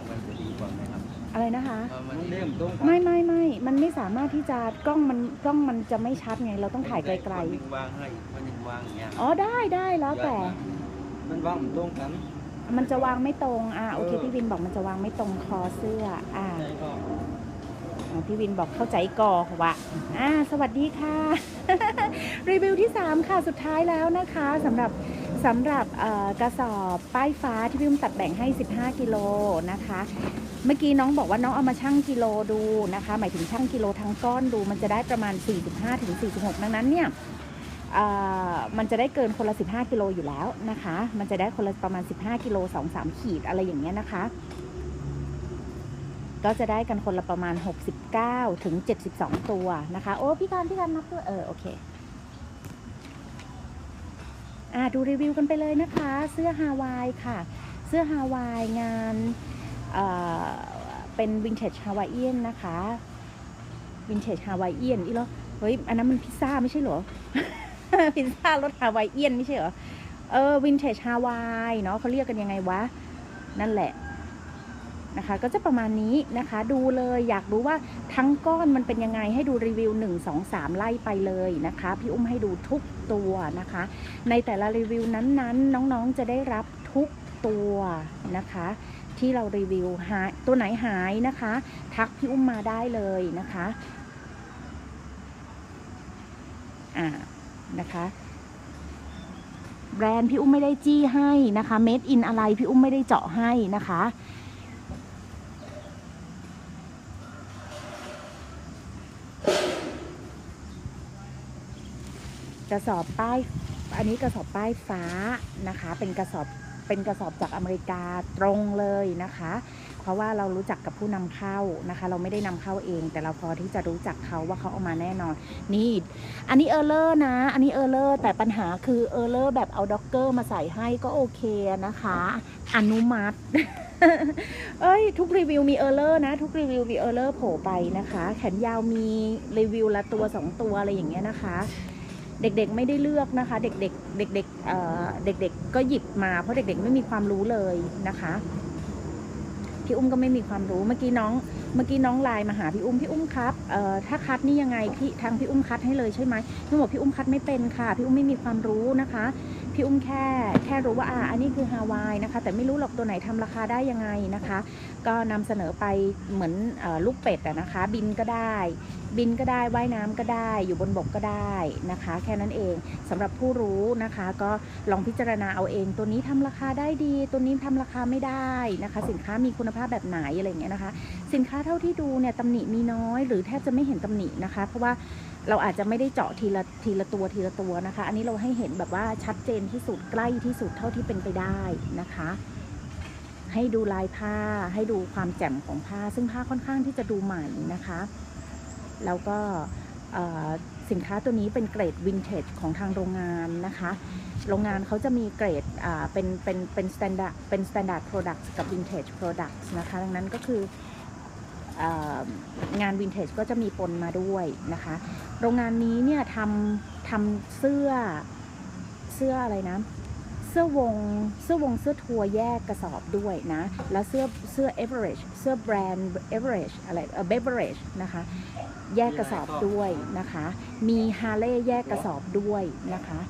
องมันจะดีกว่าไหมครับอะไรนะคะ เออมัมันนเลี่ยมตรงไม่ไม่ไม่มันไม่สามารถที่จะกล้องมันกล้องมันจะไม่ชัดไง เราต้องถ่ายไกลคนหนึ่งวางให้คนหนึ่งวางอย่างเงี้ยๆอ๋อได้ได้แล้วแต่ มันวางมันตรงกัน มันจะวางไม่ตรง อ่าโอเคเออ พี่วินบอกมันจะวางไม่ตรงคอเสื้อ อ่าใช่ก็อ่าพี่วินบอกเข้าใจก่อวะอ่าสวัสดีค่ะ รีวิวที่ 3 ค่ะสุดท้ายแล้วนะคะสำหรับ สำหรับกระสอบป้ายฟ้าที่พี่อุ้มตัดแบ่งให้ 15 กิโลนะคะ เมื่อกี้น้องบอกว่าน้องเอามาชั่งกิโลดูนะคะ หมายถึงชั่งกิโลทั้งก้อนดู มันจะได้ประมาณ 45ถึง46 ดังนั้นเนี่ยมันจะได้เกินคนละ 15 กิโลอยู่แล้วนะคะ มันจะได้คนละประมาณ 15 กิโล 2-3 ขีดอะไรอย่างเงี้ยนะคะ ก็จะได้กันคนละประมาณ 69 ถึง 72 ตัวนะคะ โอ้พี่การพี่การนับด้วเออโอเค อ่าดูรีวิวกันไปเลยนะคะ เสื้อฮาวายค่ะ เสื้อฮาวายงานเอ่อเป็นวินเทจฮาวายเอียนนะคะวินเทจฮาวายเอียนอีหรอเฮ้ยอันนั้นมันพิซซ่าไม่ใช่เหรอพิซซ่ารสฮาวายเอียนไม่ใช่เหรอเออวินเทจฮาวายเนาะเขาเรียกกันยังไงวะ นั่นแหละ นะคะ ก็จะประมาณนี้นะคะ ดูเลยอยากรู้ว่าทั้งก้อนมันเป็นยังไงให้ดูรีวิว 1 2 3 ไล่ไปเลยนะคะ พี่อุ้มให้ดูทุกตัวนะคะ ในแต่ละรีวิวนั้นๆ น้องๆจะได้รับทุกตัวนะคะที่เรารีวิวหายตัวไหนหายนะคะ ทักพี่อุ้มมาได้เลยนะคะอ่านะคะแบรนด์พี่อุ้มไม่ได้จี้ให้นะคะเม็ดอินอะไรพี่อุ้มไม่ได้เจาะให้นะคะ กระสอบป้ายอันนี้กระสอบป้ายฟ้านะคะ เป็นกระสอบเป็นกระสอบจากอเมริกาตรงเลยนะคะ เพราะว่าเรารู้จักกับผู้นำเข้านะคะ เราไม่ได้นำเข้าเอง แต่เราพอที่จะรู้จักเขาว่าเขาเอามาแน่นอน นี่ อันนี้เออร์เลอร์นะ อันนี้เออร์เลอร์แต่ปัญหาคือเออร์เลอร์แบบเอาด็อกเกอร์มาใส่ให้ก็โอเคนะคะ อนุมัติ เอ้ย ทุกรีวิวมีเออร์เลอร์นะ ทุกรีวิวมีเออร์เลอร์โผล่ไปนะคะ แขนยาวมีรีวิวละตัวสองตัวอะไรอย่างเงี้ยนะคะ เด็กๆไม่ได้เลือกนะคะ เด็กๆเด็กๆเอ่อเด็กๆก็หยิบมาเพราะเด็กๆไม่มีความรู้เลยนะคะพี่อุ้มก็ไม่มีความรู้เมื่อกี้น้อง เมื่อกี้น้องไลน์มาหาพี่อุ้มพี่อุ้มครับเอ่อถ้าคัดนี่ยังไงพี่ทางพี่อุ้มคัดให้เลยใช่ไหมพี่บอกพี่อุ้มคัดไม่เป็นค่ะ พี่อุ้มไม่มีความรู้นะคะ พี่อุ้มแค่แค่รู้ว่าอ่าอันนี้คือฮาวายนะคะ แต่ไม่รู้หรอกตัวไหนทำราคาได้ยังไงนะคะ ก็นำเสนอไปเหมือนอลูกเป็ดอะนะคะ บินก็ได้ บินก็ได้ว่ายน้ำก็ได้ อยู่บนบกก็ได้นะคะ แค่นั้นเองสำหรับผู้รู้นะคะ ก็ลองพิจารณาเอาเอง ตัวนี้ทำราคาได้ดี ตัวนี้ทำราคาไม่ได้นะคะ สินค้ามีคุณภาพแบบไหนอะไรเงี้ยนะคะ สินค้าเท่าที่ดูเนี่ยตำหนิมีน้อย หรือแทบจะไม่เห็นตำหนินะคะ เพราะว่า เราอาจจะไม่ได้เจาะทีละทีละตัวทีละตัวนะคะ อันนี้เราให้เห็นแบบว่าชัดเจนที่สุดใกล้ที่สุดเท่าที่เป็นไปได้นะคะ ให้ดูลายผ้าให้ดูความแจ่มของผ้า ซึ่งผ้าค่อนข้างที่จะดูใหม่นะคะ แล้วก็สินค้าตัวนี้เป็นเกรดวินเทจของทางโรงงานนะคะ โรงงานเขาจะมีเกรดเป็นเป็นเป็นสแตนดาร์ดเป็นสแตนดาร์ดโปรดักต์กับวินเทจโปรดักต์นะคะ ดังนั้นก็คือ งานวินเทจก็จะมีปนมาด้วยนะคะ โรงงานนี้เนี่ยทำทำเสื้อเสื้ออะไรนะเสื้อวงเสื้อวงเสื้อทัวร์แยกกระสอบด้วยนะ แล้วเสื้อเสื้อ Average เสื้อแบรนด์ Average อะไรเออ Beverage นะคะ แยกกระสอบด้วยนะคะ มีฮาร์เลย์แยกกระสอบด้วยนะคะ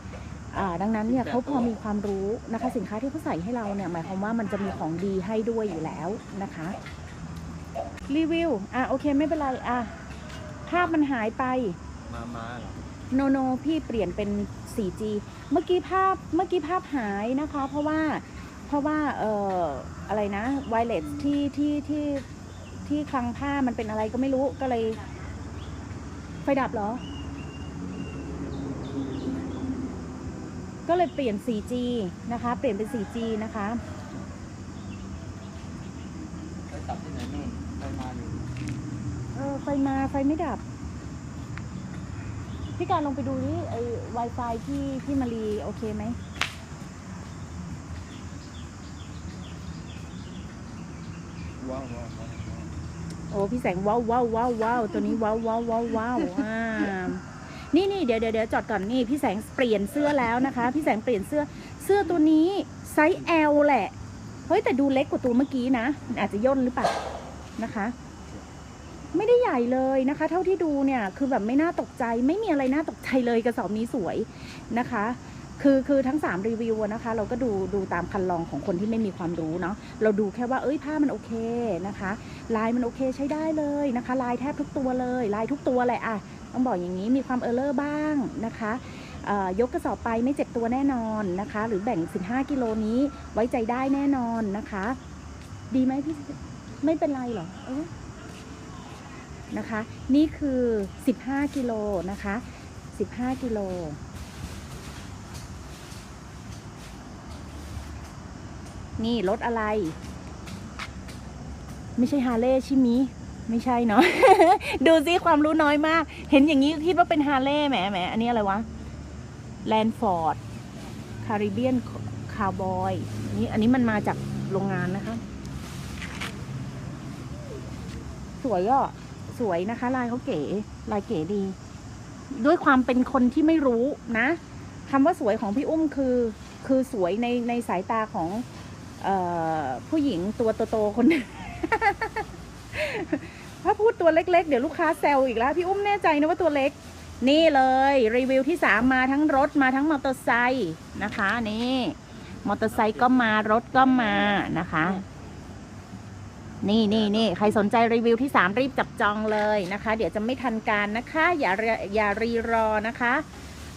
อ่าดังนั้นเนี่ยเขาพอมีความรู้นะคะ สินค้าที่เขาใส่ให้เราเนี่ยหมายความว่ามันจะมีของดีให้ด้วยอยู่แล้วนะคะ รีวิว อะโอเคไม่เป็นไร อะ ภาพมันหายไป มามาเหรอ โนโนพี่เปลี่ยนเป็น 4G เมื่อกี้ภาพเมื่อกี้ภาพหายนะคะ เพราะว่าเพราะว่าเอ่ออะไรนะไวเลสที่ที่ที่ที่คลังผ้ามันเป็นอะไรก็ไม่รู้ก็เลย ไฟดับเหรอ ก็เลยเปลี่ยน 4G นะคะ เปลี่ยนเป็น 4G นะคะ ไปตัดที่ไหนนู่นไปมาอยู่เออไฟ มาไฟไม่ดับ พี่การลงไปดูนี่ไอ้ Wi-Fi ที่ที่มารีโอเคไหมว้าวว้าวว้าวว้าวโอ้พี่แสงว้าวว้าวว้าวว้าวตัวนี้ว้าวว้าวว้าวว้าวอ่านี่นี่เดี๋ยวเดี๋ยวเดี๋ยวจอดก่อนนี่พี่แสงเปลี่ยนเสื้อแล้วนะคะ พี่แสงเปลี่ยนเสื้อเสื้อตัวนี้ไซส์ L แหละ เฮ้ยแต่ดูเล็กกว่าตัวเมื่อกี้นะ อาจจะย่นหรือเปล่านะคะ ไม่ได้ใหญ่เลยนะคะ เท่าที่ดูเนี่ยคือแบบไม่น่าตกใจ ไม่มีอะไรน่าตกใจเลยกระสอบนี้สวยนะคะ คือคือทั้ง 3 รีวิวนะคะ เราก็ดูดูตามคันลองของคนที่ไม่มีความรู้เนาะเราดูแค่ว่าเอ้ยผ้ามันโอเคนะคะ ลายมันโอเคใช้ได้เลยนะคะ ลายแทบทุกตัวเลย ลายทุกตัวเลยอะต้องบอกอย่างนี้มีความเออร์เลอร์บ้างนะคะยกกระสอบไปไม่เจ็บตัวแน่นอนนะคะ หรือแบ่ง 15 กิโลนี้ไว้ใจได้แน่นอนนะคะ ดีไหมพี่ไม่เป็นไรหรออ นะคะ นี่คือ 15 กิโลนะคะ 15 กิโล นี่รถอะไร ไม่ใช่ฮาร์เลย์ใช่มิไม่ใช่เนาะ ดูซิความรู้น้อยมาก เห็นอย่างนี้คิดว่าเป็นฮาร์เลย์แหมแหมอันนี้อะไรวะแลนฟอร์ดคาริเบียนคาร์บอยนี่อันนี้มันมาจากโรงงานนะคะ สวยอะ สวยนะคะ ลายเขาเก๋ลายเก๋ดี ด้วยความเป็นคนที่ไม่รู้นะคำว่าสวยของพี่อุ้มคือ คือสวยในในสายตาของเอ่อผู้หญิงตัวโตๆคนหนึงถ้าพูดตัวเล็ก ๆ เดี๋ยวลูกค้าแซวอีกแล้ว พี่อุ้มแน่ใจนะว่าตัวเล็ก นี่เลย รีวิวที่สามมาทั้งรถมาทั้งมอเตอร์ไซค์นะคะ นี่ มอเตอร์ไซค์ก็มารถก็มานะคะ นี่นี่นี่ใครสนใจรีวิวที่สามรีบจับจองเลยนะคะ เดี๋ยวจะไม่ทันการนะคะ อย่ารอย่ารีรอนะคะ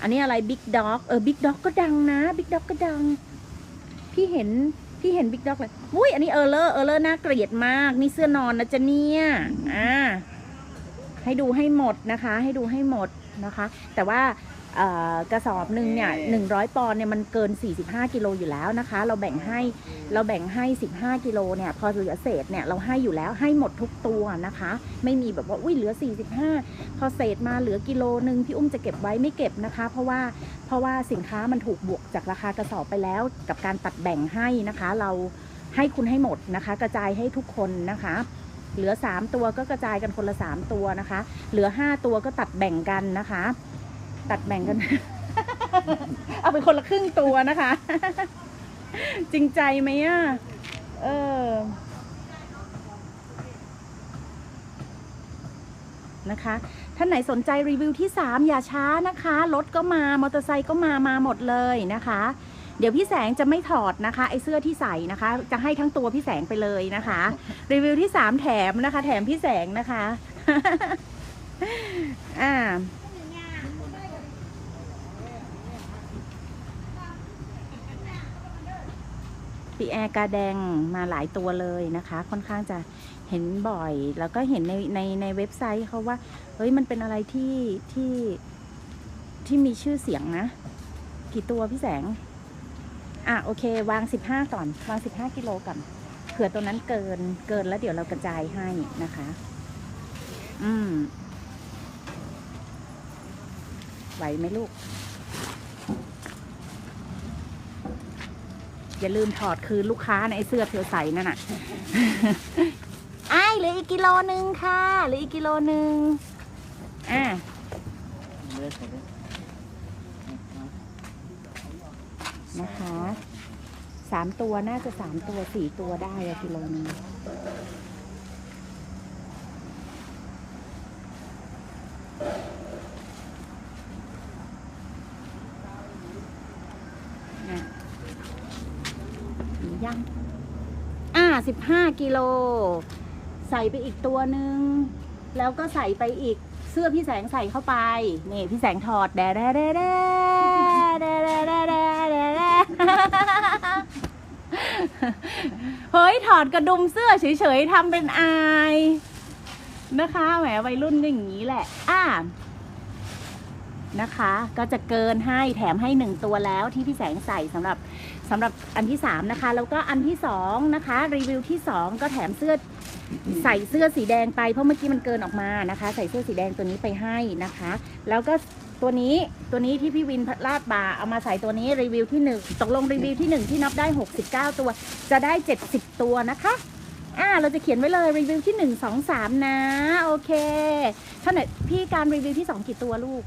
อันนี้อะไรบิ๊กด็อกเออบิ๊กด็อกก็ดังนะบิ๊กด็อกก็ดัง พี่เห็นพี่เห็นบิ๊กด็อกเลยอุ้ยอันนี้เออเลอร์เออเลอร์น่าเกลียดมาก นี่เสื้อนอนนะจ๊ะเนี่ยอ่าให้ดูให้หมดนะคะ ให้ดูให้หมดนะคะ แต่ว่า กระสอบหนึ่งเนี่ยหนึ่งร้อยปอนด์เนี่ยมันเกิน 45 กิโลอยู่แล้วนะคะ เราแบ่งให้เราแบ่งให้ 15 กิโลเนี่ยพอเหลือเศษเนี่ยเราให้อยู่แล้วให้หมดทุกตัวนะคะ ไม่มีแบบว่าอุ้ยเหลือ 45 พอเศษมาเหลือกิโลหนึ่งพี่อุ้มจะเก็บไว้ไม่เก็บนะคะ เพราะว่าเพราะว่าสินค้ามันถูกบวกจากราคากระสอบไปแล้ว กับการตัดแบ่งให้นะคะ เราให้คุณให้หมดนะคะ กระจายให้ทุกคนนะคะเหลือ 3 ตัวก็กระจายกันคนละ 3 ตัวนะคะ เหลือ 5 ตัวก็ตัดแบ่งกันนะคะ ตัดแบ่งกัน เอาไปคนละครึ่งตัวนะคะ จริงใจไหมอะ เออ นะคะ ท่านไหนสนใจรีวิวที่ 3 อย่าช้านะคะ รถก็มา มอเตอร์ไซค์ก็มา มาหมดเลยนะคะ เดี๋ยวพี่แสงจะไม่ถอดนะคะ ไอเสื้อที่ใส่นะคะ จะให้ทั้งตัวพี่แสงไปเลยนะคะ รีวิวที่ 3 แถมนะคะ แถมพี่แสงนะคะ อ่า ปีแอร์กาแดงมาหลายตัวเลยนะคะ ค่อนข้างจะเห็นบ่อย แล้วก็เห็นในในในเว็บไซต์เขาว่า เฮ้ยมันเป็นอะไรที่ที่ที่มีชื่อเสียงนะ กี่ตัวพี่แสง อะโอเค วางสิบห้าก่อน วางสิบห้ากิโลก่อนเผื่อตัวนั้นเกินเกินแล้วเดี๋ยวเรากระจายให้นะคะ อืมไหวไหมลูก อย่าลืมถอดคืนลูกค้าในไอเสื้อเธอใส่นั่นน่ะอ้ายเหลืออีกกิโลนึงค่ะเหลืออีกกิโลนึงอะเลือดเขานะคะสามตัวน่าจะสามตัวสี่ตัวได้อะกิโลนึง 15 กิโล ใส่ไปอีกตัวหนึ่งแล้วก็ใส่ไปอีกเสื้อพี่แสงใส่เข้าไป นี่พี่แสงถอดแดดแดดแดดแดดแดดแดเฮ้ยถอดกระดุมเสื้อเฉยๆทำเป็นอาย นะคะแหมวัยรุ่นก็อย่างนี้แหละ อ่า นะคะ ก็จะเกินให้แถมให้หนึ่งตัวแล้วที่พี่แสงใส่สำหรับสำหรับอันที่สามนะคะ แล้วก็อันที่สองนะคะ รีวิวที่สองก็แถมเสื้อใส่เสื้อสีแดงไปเพราะเมื่อกี้มันเกินออกมานะคะ ใส่เสื้อสีแดงตัวนี้ไปให้นะคะ แล้วก็ตัวนี้ตัวนี้ที่พี่วินลาดบาเอามาใส่ตัวนี้รีวิวที่หนึ่งตกลงรีวิวที่หนึ่งที่นับได้ 69 ตัว จะได้ 70 ตัวนะคะอ่าเราจะเขียนไว้เลยรีวิวที่หนึ่งสองสามนะ โอเคท่าไหนพี่การรีวิวที่สองกี่ตัวลูก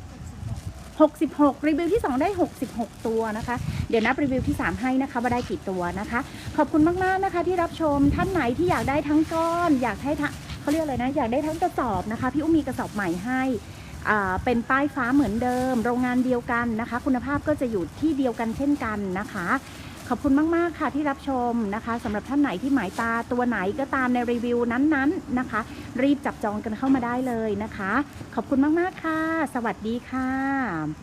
66 รีวิวที่ 2 ได้ 66 ตัวนะคะ เดี๋ยวนับรีวิวที่ 3 ให้นะคะว่าได้กี่ตัวนะคะ ขอบคุณมากๆนะคะ ที่รับชมท่านไหนที่อยากได้ทั้งก้อน อยากให้ทั้งเขาเรียกอะไรนะ อยากได้ทั้งกระสอบนะคะ พี่อุ้มมีกระสอบใหม่ให้เป็นป้ายฟ้าเหมือนเดิม โรงงานเดียวกันนะคะ คุณภาพก็จะอยู่ที่เดียวกันเช่นกันนะคะ ขอบคุณมาก ๆ ค่ะที่รับชมนะคะสำหรับท่านไหนที่หมายตาตัวไหนก็ตามในรีวิวนั้น ๆ นะคะ รีบจับจองกันเข้ามาได้เลยนะคะ ขอบคุณมาก ๆ ค่ะ สวัสดีค่ะ